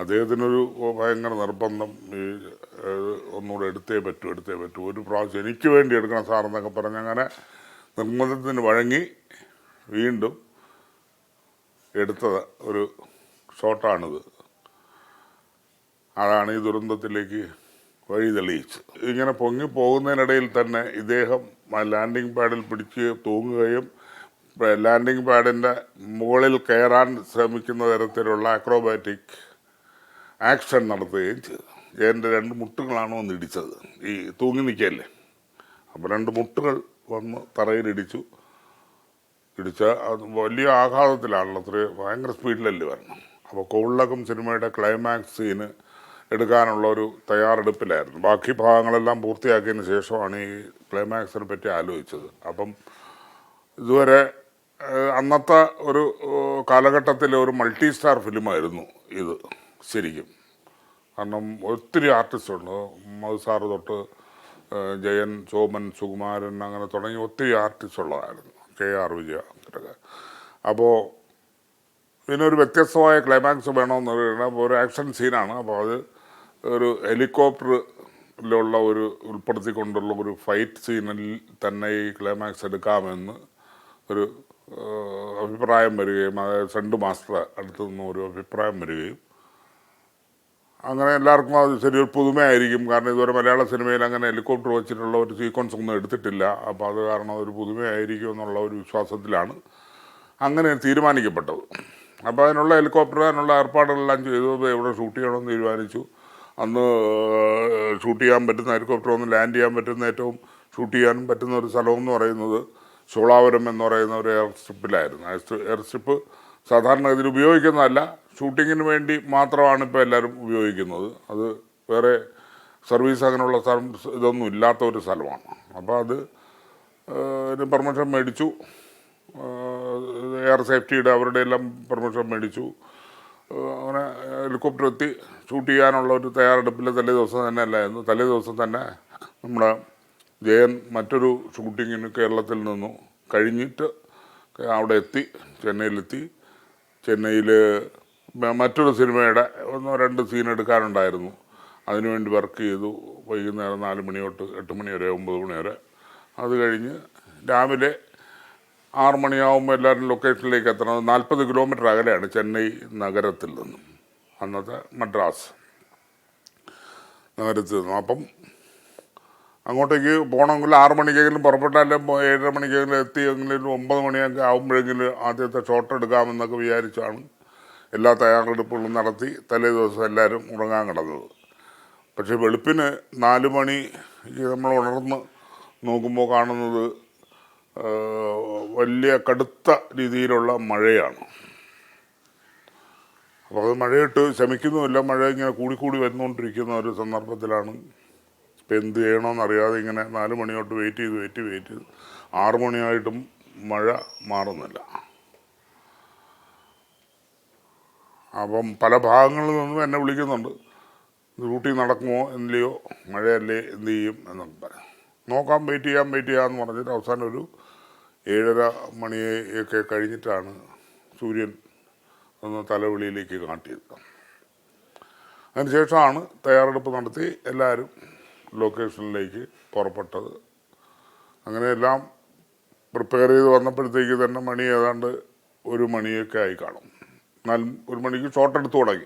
അദ്ദേഹത്തിനൊരു ഭയങ്കര നിർബന്ധം ഈ ഒന്നുകൂടെ എടുത്തേ പറ്റൂ എടുത്തേ പറ്റൂ. ഒരു പ്രാവശ്യം എനിക്ക് വേണ്ടി എടുക്കണം സാറെന്നൊക്കെ പറഞ്ഞ് അങ്ങനെ നിർബന്ധത്തിന് വഴങ്ങി വീണ്ടും എടുത്തത് ഒരു ഷോട്ടാണിത്. അതാണ് ഈ ദുരന്തത്തിലേക്ക് വഴി തെളിയിച്ചത്. ഇങ്ങനെ പൊങ്ങി പോകുന്നതിനിടയിൽ തന്നെ ഇദ്ദേഹം ലാൻഡിംഗ് പാഡിൽ പിടിച്ച് തൂങ്ങുകയും ലാൻഡിംഗ് പാഡിന്റെ മുകളിൽ കയറാൻ ശ്രമിക്കുന്ന തരത്തിലുള്ള അക്രോബാറ്റിക് ആക്ഷൻ നടത്തുകയും ചെയ്തു. ജയന്റെ രണ്ട് മുട്ടുകളാണ് വന്ന് ഇടിച്ചത്. ഈ തൂങ്ങി നിൽക്കല്ലേ അപ്പോൾ രണ്ട് മുട്ടുകൾ വന്ന് തറയിലിടിച്ചു ഇടിച്ച. അത് വലിയ ആഘാതത്തിലാണല്ലോ. അത്രയും ഭയങ്കര സ്പീഡിലല്ലേ വരണം. അപ്പോൾ കോളിലകം സിനിമയുടെ ക്ലൈമാക്സ് സീന് എടുക്കാനുള്ള ഒരു തയ്യാറെടുപ്പിലായിരുന്നു. ബാക്കി ഭാഗങ്ങളെല്ലാം പൂർത്തിയാക്കിയതിന് ശേഷമാണ് ഈ ക്ലൈമാക്സിനെ പറ്റി ആലോചിച്ചത്. അപ്പം ഇതുവരെ അന്നത്തെ ഒരു കാലഘട്ടത്തിലെ ഒരു മൾട്ടി സ്റ്റാർ ഫിലിമായിരുന്നു ഇത്. ശരിക്കും. കാരണം ഒത്തിരി ആർട്ടിസ്റ്റുണ്ട് മധു സാറ് തൊട്ട് ജയൻ സോമൻ സുകുമാരൻ അങ്ങനെ തുടങ്ങി ഒത്തിരി ആർട്ടിസ്റ്റ് ഉള്ളതായിരുന്നു കെ ആർ വിജയ അങ്ങനെയൊക്കെ അപ്പോൾ ഇതിനൊരു വ്യത്യസ്തമായ ക്ലൈമാക്സ് വേണമെന്ന് പറയുന്നത് അപ്പോൾ ഒരു ആക്ഷൻ സീനാണ് അപ്പോൾ അത് ഒരു ഹെലികോപ്റ്ററിലുള്ള ഒരു ഉൾപ്പെടുത്തിക്കൊണ്ടുള്ള ഒരു ഫൈറ്റ് സീനിൽ തന്നെ ഈ ക്ലൈമാക്സ് എടുക്കാമെന്ന് ഒരു അഭിപ്രായം വരികയും അതായത് സെൻഡ് മാസ്റ്റർ അടുത്തു നിന്നും ഒരു അഭിപ്രായം വരികയും അങ്ങനെ എല്ലാവർക്കും അത് ശരിയൊരു പുതുമയായിരിക്കും. കാരണം ഇതുവരെ മലയാള സിനിമയിൽ അങ്ങനെ ഹെലികോപ്റ്റർ വെച്ചിട്ടുള്ള ഒരു സീക്വൻസ് ഒന്നും എടുത്തിട്ടില്ല. അപ്പോൾ അത് കാരണം ഒരു പുതുമയായിരിക്കും എന്നുള്ള ഒരു വിശ്വാസത്തിലാണ് അങ്ങനെ തീരുമാനിക്കപ്പെട്ടത്. അപ്പോൾ അതിനുള്ള ഹെലികോപ്റ്റർ അതിനുള്ള ഏർപ്പാടുകളെല്ലാം ചെയ്തു. എവിടെ ഷൂട്ട് ചെയ്യണമെന്ന് തീരുമാനിച്ചു. അന്ന് ഷൂട്ട് ചെയ്യാൻ പറ്റുന്ന ഹെലികോപ്റ്റർ ഒന്ന് ലാൻഡ് ചെയ്യാൻ പറ്റുന്ന ഏറ്റവും ഷൂട്ട് ചെയ്യാൻ പറ്റുന്ന ഒരു സ്ഥലം എന്ന് പറയുന്നത് ചോളാപുരം എന്ന് പറയുന്ന ഒരു എയർ സ്ട്രിപ്പിലായിരുന്നു. എയർ സ്ട്രിപ്പ് സാധാരണഗതിയിൽ ഉപയോഗിക്കുന്നതല്ല. ഷൂട്ടിങ്ങിന് വേണ്ടി മാത്രമാണ് ഇപ്പോൾ എല്ലാവരും ഉപയോഗിക്കുന്നത്. അത് വേറെ സർവീസ് അങ്ങനെയുള്ള സ്ഥലം ഇതൊന്നും ഇല്ലാത്ത ഒരു സ്ഥലമാണ്. അപ്പോൾ അത് പെർമിഷൻ മേടിച്ചു. എയർ സേഫ്റ്റിയുടെ അവരുടെ എല്ലാം പെർമിഷൻ മേടിച്ചു. അങ്ങനെ ഹെലികോപ്റ്റർ എത്തി. ഷൂട്ട് ചെയ്യാനുള്ള ഒരു തയ്യാറെടുപ്പിൽ തലേ ദിവസം തന്നെ അല്ലായിരുന്നു തലേ ദിവസം തന്നെ നമ്മുടെ ജയൻ മറ്റൊരു ഷൂട്ടിങ്ങിന് കേരളത്തിൽ നിന്നു. കഴിഞ്ഞിട്ട് അവിടെ എത്തി ചെന്നൈയിലെത്തി. ചെന്നൈയിൽ മറ്റൊരു സിനിമയുടെ ഒന്നോ രണ്ട് സീൻ എടുക്കാനുണ്ടായിരുന്നു അതിനുവേണ്ടി വർക്ക് ചെയ്തു. വൈകുന്നേരം നാല് മണി തൊട്ട് എട്ട് മണി വരെ ഒമ്പത് മണി വരെ. അത് കഴിഞ്ഞ് രാവിലെ ആറ് മണിയാവുമ്പോൾ എല്ലാവരും ലൊക്കേഷനിലേക്ക് എത്തണം. നാൽപ്പത് കിലോമീറ്റർ അകലെയാണ് ചെന്നൈ നഗരത്തിൽ നിന്നും. അന്നത്തെ മദ്രാസ് നഗരത്തിൽ നിന്നും. അപ്പം അങ്ങോട്ടേക്ക് പോകണമെങ്കിൽ ആറ് മണിക്കെങ്കിലും പുറപ്പെട്ടാലും ഏഴര മണിക്കെങ്കിലും എത്തിയെങ്കിലും ഒമ്പത് മണിയൊക്കെ ആകുമ്പോഴെങ്കിലും ആദ്യത്തെ ഷോട്ട് എടുക്കാമെന്നൊക്കെ വിചാരിച്ചാണ് എല്ലാ തയ്യാറെടുപ്പുകളും നടത്തി തലേ ദിവസം എല്ലാവരും ഉറങ്ങാൻ കിടന്നത്. പക്ഷേ വെളുപ്പിന് നാല് മണി നമ്മൾ ഉണർന്ന് നോക്കുമ്പോൾ കാണുന്നത് വലിയ കടുത്ത രീതിയിലുള്ള മഴയാണ്. അപ്പോൾ അത് മഴയിട്ട് ശമിക്കുന്നുമില്ല. മഴ ഇങ്ങനെ കൂടിക്കൂടി വന്നുകൊണ്ടിരിക്കുന്ന ഒരു സന്ദർഭത്തിലാണ് ഇപ്പം എന്ത് ചെയ്യണമെന്നറിയാതെ ഇങ്ങനെ നാല് മണിയോട്ട് വെയിറ്റ് ചെയ്ത് വെയിറ്റ് വെയിറ്റ് ചെയ്ത് ആറ് മണിയായിട്ടും മഴ മാറുന്നില്ല. അപ്പം പല ഭാഗങ്ങളിൽ നിന്നും എന്നെ വിളിക്കുന്നുണ്ട്. ഡ്യൂട്ടി നടക്കുമോ എന്തിലെയോ മഴയല്ലേ എന്ത് ചെയ്യും എന്നൊക്കെ പറയാം. നോക്കാം വെയിറ്റ് ചെയ്യാം വെയിറ്റ് ചെയ്യാമെന്ന് പറഞ്ഞിട്ട് അവസാനം ഒരു ഏഴര മണിയൊക്കെ കഴിഞ്ഞിട്ടാണ് സൂര്യൻ ഒന്ന് തലവിളിയിലേക്ക് കാട്ടിയത് അതിനുശേഷമാണ് തയ്യാറെടുപ്പ് നടത്തി എല്ലാവരും ലൊക്കേഷനിലേക്ക് പുറപ്പെട്ടത്. അങ്ങനെ എല്ലാം പ്രിപ്പയർ ചെയ്ത് വന്നപ്പോഴത്തേക്ക് തന്നെ മണി ഏതാണ്ട് ഒരു മണിയൊക്കെ ആയി കാണും. എന്നാൽ ഒരു മണിക്ക് ഷോട്ട് എടുത്തു തുടങ്ങി.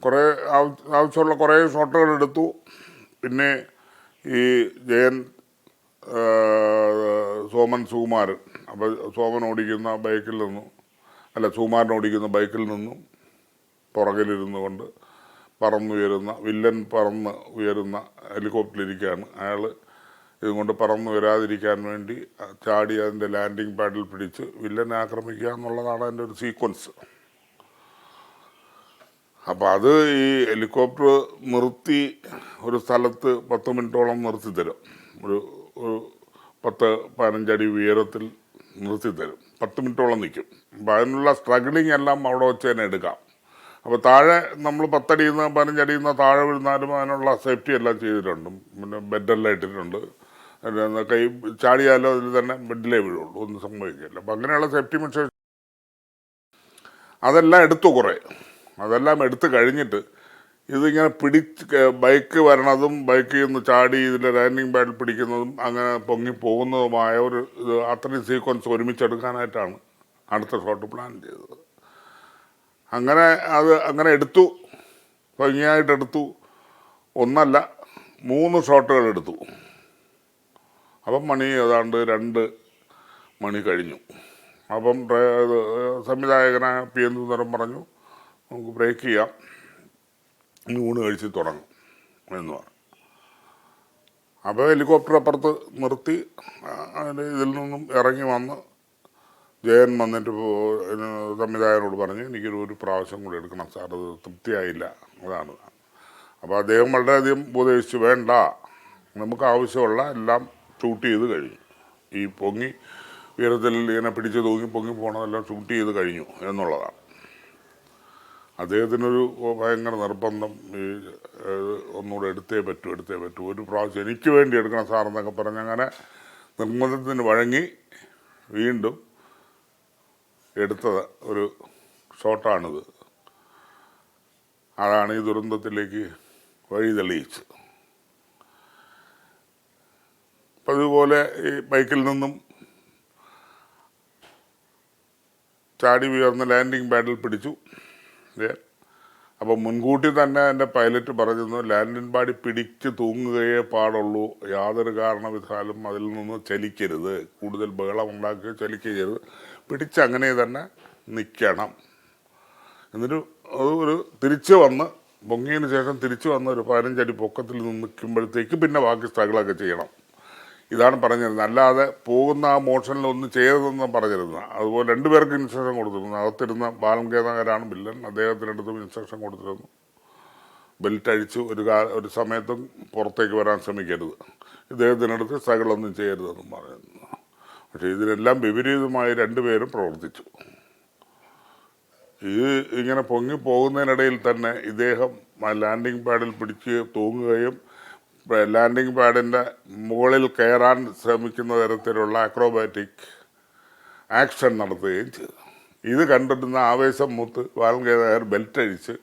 കുറേ ആവ- ആവശ്യമുള്ള കുറേ ഷോട്ടുകൾ എടുത്തു. പിന്നെ ഈ ജയൻ സോമൻ സുകുമാരൻ. അപ്പോൾ സോമൻ ഓടിക്കുന്ന ബൈക്കിൽ നിന്നും. അല്ല സുകുമാരൻ ഓടിക്കുന്ന ബൈക്കിൽ നിന്നും. പുറകിലിരുന്നു കൊണ്ട് പറന്നുയരുന്ന വില്ലൻ പറന്ന് ഉയരുന്ന ഹെലികോപ്റ്ററിലിരിക്കുകയാണ് അയാൾ ഇതുകൊണ്ട് പറന്നു വരാതിരിക്കാൻ വേണ്ടി ചാടി അതിന്റെ ലാൻഡിങ് പാഡിൽ പിടിച്ച് വില്ലനെ ആക്രമിക്കുക എന്നുള്ളതാണ് അതിന്റെ ഒരു സീക്വൻസ്. അപ്പോൾ അത് ഈ ഹെലികോപ്റ്റർ നിർത്തി ഒരു സ്ഥലത്ത് പത്ത് മിനിറ്റോളം നിർത്തി തരും. ഒരു ഒരു പത്ത് പതിനഞ്ചടി ഉയരത്തിൽ നിർത്തി തരും. പത്ത് മിനിറ്റോളം നിൽക്കും. അപ്പം അതിനുള്ള സ്ട്രഗിളിങ് എല്ലാം അവിടെ വെച്ച് തന്നെ എടുക്കാം. അപ്പോൾ താഴെ നമ്മൾ പത്തടിയിൽ നിന്ന് പതിനഞ്ചടിയിൽ നിന്ന് താഴെ വീഴുന്നാലും അതിനുള്ള സേഫ്റ്റി എല്ലാം ചെയ്തിട്ടുണ്ട്. പിന്നെ ബെഡെല്ലാം ഇട്ടിട്ടുണ്ട്. കൈ ചാടിയാലോ അതിൽ തന്നെ ബെഡിലേ വീഴുള്ളൂ ഒന്നും സംഭവിക്കില്ല. അപ്പം അങ്ങനെയുള്ള സേഫ്റ്റി മെഷേഴ്സ് അതെല്ലാം എടുത്തു കുറേ. അതെല്ലാം എടുത്തു കഴിഞ്ഞിട്ട് ഇതിങ്ങനെ പിടിച്ച് ബൈക്ക് വരണതും ബൈക്കിൽ നിന്ന് ചാടി ഇതിന്റെ ലാൻഡിങ് പാഡിൽ പിടിക്കുന്നതും അങ്ങനെ പൊങ്ങി പോകുന്നതുമായ ഒരു ഇത് അത്രയും സീക്വൻസ് ഒരുമിച്ചെടുക്കാനായിട്ടാണ് അടുത്ത ഷോട്ട് പ്ലാൻ ചെയ്തത്. അങ്ങനെ അത് അങ്ങനെ എടുത്തു ഭംഗിയായിട്ടെടുത്തു ഒന്നല്ല മൂന്ന് ഷോട്ടുകൾ എടുത്തു. അപ്പം മണി ഏതാണ്ട് രണ്ട് മണി കഴിഞ്ഞു. അപ്പം സംവിധായകനായ പി എൻ സുന്ദരം പറഞ്ഞു നമുക്ക് ബ്രേക്ക് ചെയ്യാം. ഊണ് കഴിച്ച് തുടങ്ങും എന്ന് പറഞ്ഞു. അപ്പോൾ ഹെലികോപ്റ്റർ അപ്പുറത്ത് നിർത്തി ഇതിൽ നിന്നും ഇറങ്ങി വന്ന് ജയൻ വന്നിട്ട് സംവിധായകനോട് പറഞ്ഞു എനിക്കൊരു ഒരു പ്രാവശ്യം കൂടി എടുക്കണം സാർ അത് തൃപ്തിയായില്ല. അതാണ്. അപ്പോൾ അദ്ദേഹം വളരെയധികം ഉപദേശിച്ചു വേണ്ട നമുക്ക് ആവശ്യമുള്ള എല്ലാം ഷൂട്ട് ചെയ്ത് കഴിഞ്ഞു. ഈ പൊങ്ങി ഉയരത്തിൽ ഇങ്ങനെ പിടിച്ച് തൂങ്ങി പൊങ്ങി പോണതെല്ലാം ഷൂട്ട് ചെയ്ത് കഴിഞ്ഞു എന്നുള്ളതാണ്. അദ്ദേഹത്തിനൊരു ഭയങ്കര നിർബന്ധം ഈ ഒന്നുകൂടെ എടുത്തേ പറ്റൂ എടുത്തേ പറ്റൂ. ഒരു പ്രാവശ്യം എനിക്ക് വേണ്ടി എടുക്കണം സാറെന്നൊക്കെ പറഞ്ഞ് അങ്ങനെ നിർബന്ധത്തിന് വഴങ്ങി വീണ്ടും എടുത്തത് ഒരു ഷോട്ടാണിത്. അതാണ് ഈ ദുരന്തത്തിലേക്ക് വഴി തെളിയിച്ചത്. അതുപോലെ ഈ ബൈക്കിൽ നിന്നും ചാടി ഉയർന്ന് ലാൻഡിങ് പാഡിൽ പിടിച്ചു. അപ്പോൾ മുൻകൂട്ടി തന്നെ എന്റെ പൈലറ്റ് പറഞ്ഞിരുന്നു ലാൻഡിങ് പാടി പിടിച്ച് തൂങ്ങുകയേ പാടുള്ളൂ. യാതൊരു കാരണവിധാലും അതിൽ നിന്ന് ചലിക്കരുത്. കൂടുതൽ ബഹളം ഉണ്ടാക്കി ചലിക്കരുത് പിടിച്ച് അങ്ങനെ തന്നെ നിൽക്കണം എന്നിട്ട് അത് ഒരു തിരിച്ച് വന്ന് പൊങ്ങിയതിന് ശേഷം തിരിച്ചു വന്ന് ഒരു പതിനഞ്ചടി പൊക്കത്തിൽ നിന്ന് നിൽക്കുമ്പോഴത്തേക്ക് പിന്നെ ബാക്കി സ്ട്രഗിളൊക്കെ ചെയ്യണം. ഇതാണ് പറഞ്ഞിരുന്നത്. അല്ലാതെ പോകുന്ന ആ മോഷനിൽ ഒന്നും ചെയ്തതെന്ന് പറഞ്ഞിരുന്നു. അതുപോലെ രണ്ടുപേർക്ക് ഇൻസ്ട്രക്ഷൻ കൊടുത്തിരുന്നു. അകത്തിരുന്ന ബാലൻ ബില്ലൻ അദ്ദേഹത്തിനടുത്തും ഇൻസ്ട്രക്ഷൻ കൊടുത്തിരുന്നു. ബെൽറ്റ് അഴിച്ച് ഒരു കാ ഒരു സമയത്തും പുറത്തേക്ക് വരാൻ ശ്രമിക്കരുത്. ഇദ്ദേഹത്തിനടുത്ത് സ്ട്രഗിളൊന്നും ചെയ്യരുതെന്നും പറയുന്നു. പക്ഷേ ഇതിനെല്ലാം വിപരീതമായി രണ്ടുപേരും പ്രവർത്തിച്ചു. ഇത് ഇങ്ങനെ പൊങ്ങി പോകുന്നതിനിടയിൽ തന്നെ ഇദ്ദേഹം ലാൻഡിംഗ് പാഡിൽ പിടിച്ച് തൂങ്ങുകയും ലാൻഡിംഗ് പാഡിന്റെ മുകളിൽ കയറാൻ ശ്രമിക്കുന്ന തരത്തിലുള്ള അക്രോബാറ്റിക് ആക്ഷൻ നടത്തുകയും ചെയ്തു. ഇത് കണ്ടിട്ടുന്ന ആവേശം മൂത്ത് വാൽകേതായർ ബെൽറ്റ് അഴിച്ച്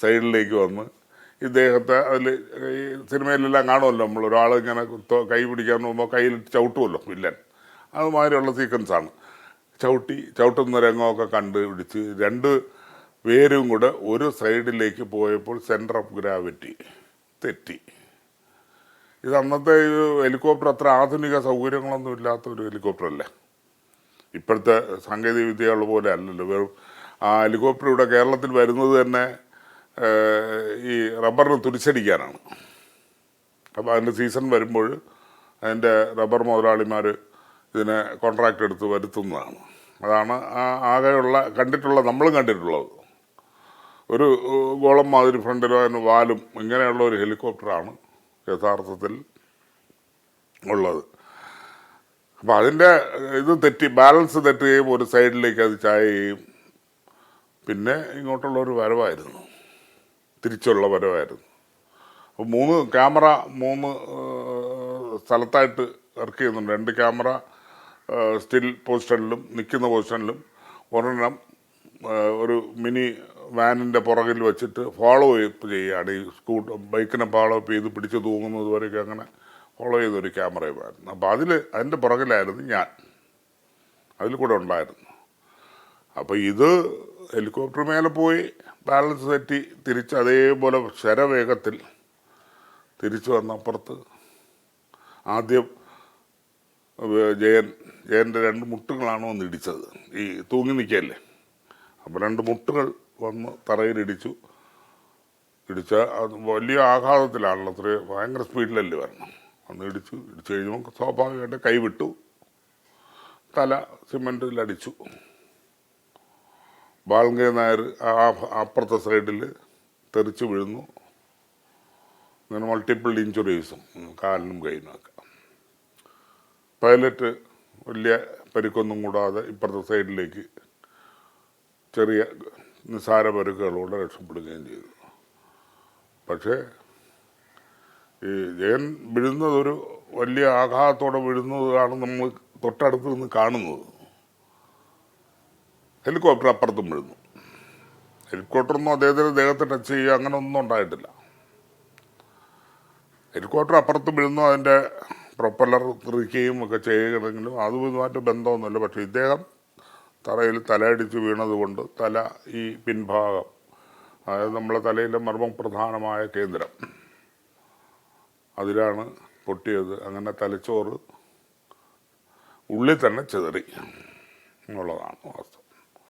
സൈഡിലേക്ക് വന്ന് ഇദ്ദേഹത്തെ അതിൽ ഈ സിനിമയിലെല്ലാം കാണുമല്ലോ നമ്മൾ. ഒരാൾ ഇങ്ങനെ കൈ പിടിക്കാൻ പോകുമ്പോൾ കയ്യിൽ ചവിട്ടുമല്ലോ വില്ലൻ അതുമാതിരിയുള്ള സീക്വൻസാണ് ചവിട്ടി ചവിട്ടുന്ന രംഗമൊക്കെ കണ്ട് പിടിച്ച് രണ്ട് പേരും കൂടെ ഒരു സൈഡിലേക്ക് പോയപ്പോൾ സെന്റർ ഓഫ് ഗ്രാവിറ്റി തെറ്റി. ഇത് അന്നത്തെ ഈ ഹെലികോപ്റ്റർ അത്ര ആധുനിക സൗകര്യങ്ങളൊന്നും ഇല്ലാത്ത ഒരു ഹെലികോപ്റ്റർ അല്ലേ? ഇപ്പോഴത്തെ സാങ്കേതിക വിദ്യകൾ പോലെ അല്ലല്ലോ. വെറും ആ ഹെലികോപ്റ്റർ ഇവിടെ കേരളത്തിൽ വരുന്നത് തന്നെ ഈ റബ്ബറിന് തുരിച്ചടിക്കാനാണ് അപ്പോൾ അതിന്റെ സീസൺ വരുമ്പോൾ അതിന്റെ റബ്ബർ മുതലാളിമാർ ഇതിനെ കോൺട്രാക്റ്റ് എടുത്ത് വരുത്തുന്നതാണ്. അതാണ് ആ ആകെയുള്ള കണ്ടിട്ടുള്ള നമ്മളും കണ്ടിട്ടുള്ളത്. ഒരു ഗോളം മാതിരി ഫ്രണ്ടിലും അതിന് വാലും ഇങ്ങനെയുള്ള ഒരു ഹെലികോപ്റ്ററാണ് യഥാർത്ഥത്തിൽ ഉള്ളത്. അപ്പം അതിന്റെ ഇത് തെറ്റി ബാലൻസ് തെറ്റുകയും ഒരു സൈഡിലേക്ക് അത് ചായുകയും പിന്നെ ഇങ്ങോട്ടുള്ള ഒരു വരവായിരുന്നു. തിരിച്ചുള്ള വരവായിരുന്നു. അപ്പോൾ മൂന്ന് ക്യാമറ മൂന്ന് സ്ഥലത്തായിട്ട് വർക്ക് ചെയ്യുന്നുണ്ട്. രണ്ട് ക്യാമറ സ്റ്റിൽ പൊസിഷനിലും നിൽക്കുന്ന പൊസിഷനിലും ഒരെണ്ണം ഒരു മിനി വാനിന്റെ പുറകിൽ വെച്ചിട്ട് ഫോളോ അപ്പ് ചെയ്യുകയാണ് ഈ സ്കൂട്ടർ ബൈക്കിനെ ഫോളോ അപ്പ് ചെയ്ത് പിടിച്ച് തൂങ്ങുന്നത് വരെയൊക്കെ അങ്ങനെ ഫോളോ ചെയ്തൊരു ക്യാമറയുമായിരുന്നു അപ്പോൾ അതിൽ അതിന്റെ പുറകിലായിരുന്നു ഞാൻ. അതിൽ കൂടെ ഉണ്ടായിരുന്നു. അപ്പോൾ ഇത് ഹെലികോപ്റ്റർ മേലെ പോയി ബാലൻസ് തെറ്റി തിരിച്ച് അതേപോലെ ശരവേഗത്തിൽ തിരിച്ചു വന്നപ്പുറത്ത് ആദ്യം ജയൻ ജയന്റെ രണ്ട് മുട്ടുകളാണ് വന്ന് ഇടിച്ചത് ഈ തൂങ്ങി നിൽക്കല്ലേ? അപ്പോൾ രണ്ട് മുട്ടുകൾ വന്ന് തറയിലിടിച്ചു. ഇടിച്ച അത് വലിയ ആഘാതത്തിലാണല്ലോ. അത്ര ഭയങ്കര സ്പീഡിലല്ലേ വരണം. അന്ന് ഇടിച്ചു. ഇടിച്ചു കഴിഞ്ഞപ്പോൾ സ്വാഭാവികമായിട്ട് കൈവിട്ടു തല സിമെന്റിലടിച്ചു ബാൽഗേ നായർ അപ്പുറത്തെ സൈഡിൽ തെറിച്ച് വീഴുന്നു. അങ്ങനെ മൾട്ടിപ്പിൾ ഇഞ്ചുറീസും കാലിനും കൈയിനും ഒക്കെ. പൈലറ്റ് വലിയ പരിക്കൊന്നും കൂടാതെ ഇപ്പുറത്തെ സൈഡിലേക്ക് ചെറിയ നിസ്സാര പരുക്കുകളോടെ രക്ഷപ്പെടുകയും ചെയ്തു. പക്ഷേ ഈ ജയൻ വീഴുന്നത് ഒരു വലിയ ആഘാതത്തോടെ വീഴുന്നതാണ് നമ്മൾ തൊട്ടടുത്ത് നിന്ന് കാണുന്നത്. ഹെലികോപ്റ്റർ അപ്പുറത്തും വീഴുന്നു. ഹെലികോപ്റ്ററൊന്നും അദ്ദേഹത്തിന് ദേഹത്തെ ടച്ച് ചെയ്യുക അങ്ങനെ ഒന്നും ഉണ്ടായിട്ടില്ല. ഹെലികോപ്റ്റർ അപ്പുറത്ത് വീഴുന്നു അതിന്റെ പ്രൊപ്പല്ലർ തെറിക്കുകയും ഒക്കെ ചെയ്യുകയാണെങ്കിലും അതുമായിട്ട് ബന്ധമൊന്നുമില്ല. പക്ഷേ ഇദ്ദേഹം തറയിൽ തലയടിച്ച് വീണതുകൊണ്ട് തല ഈ പിൻഭാഗം അതായത് നമ്മളെ തലയിലെ മർമ്മം പ്രധാനമായ കേന്ദ്രം അതിലാണ് പൊട്ടിയത്. അങ്ങനെ തലച്ചോറ് ഉള്ളിൽ തന്നെ ചെതറി എന്നുള്ളതാണ് വാസ്തവം.